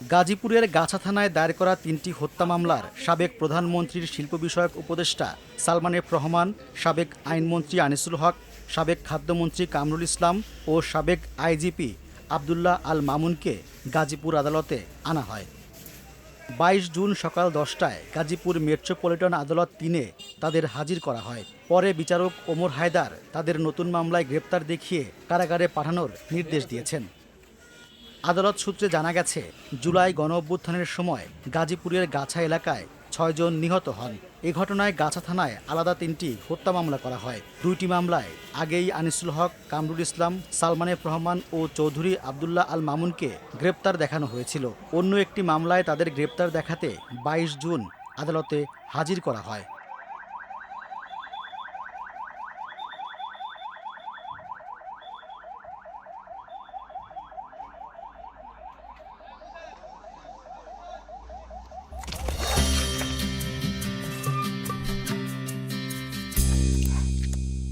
গাজীপুরের গাছা থানায় দায়ের করা তিনটি হত্যা মামলার সাবেক প্রধানমন্ত্রীর শিল্প বিষয়ক উপদেষ্টা সালমান এফ রহমান, সাবেক আইনমন্ত্রী আনিসুল হক, সাবেক খাদ্যমন্ত্রী কামরুল ইসলাম ও সাবেক আইজিপি আবদুল্লাহ আল মামুনকে গাজীপুর আদালতে আনা হয়। বাইশ জুন সকাল দশটায় গাজীপুর মেট্রোপলিটন আদালত তিনে তাদের হাজির করা হয়। পরে বিচারক ওমর হায়দার তাদের নতুন মামলায় গ্রেপ্তার দেখিয়ে কারাগারে পাঠানোর নির্দেশ দিয়েছেন। আদালত সূত্রে জানা গেছে, জুলাই গণ অভ্যুত্থানের সময় গাজীপুরের গাছা এলাকায় ছয়জন নিহত হন। এ ঘটনায় গাছা থানায় আলাদা তিনটি হত্যা মামলা করা হয়। দুইটি মামলায় আগেই আনিসুল হক, কামরুল ইসলাম সালমানেফ রহমান ও চৌধুরী আবদুল্লাহ আল মামুনকে গ্রেপ্তার দেখানো হয়েছিল। অন্য একটি মামলায় তাদের গ্রেপ্তার দেখাতে বাইশ জুন আদালতে হাজির করা হয়।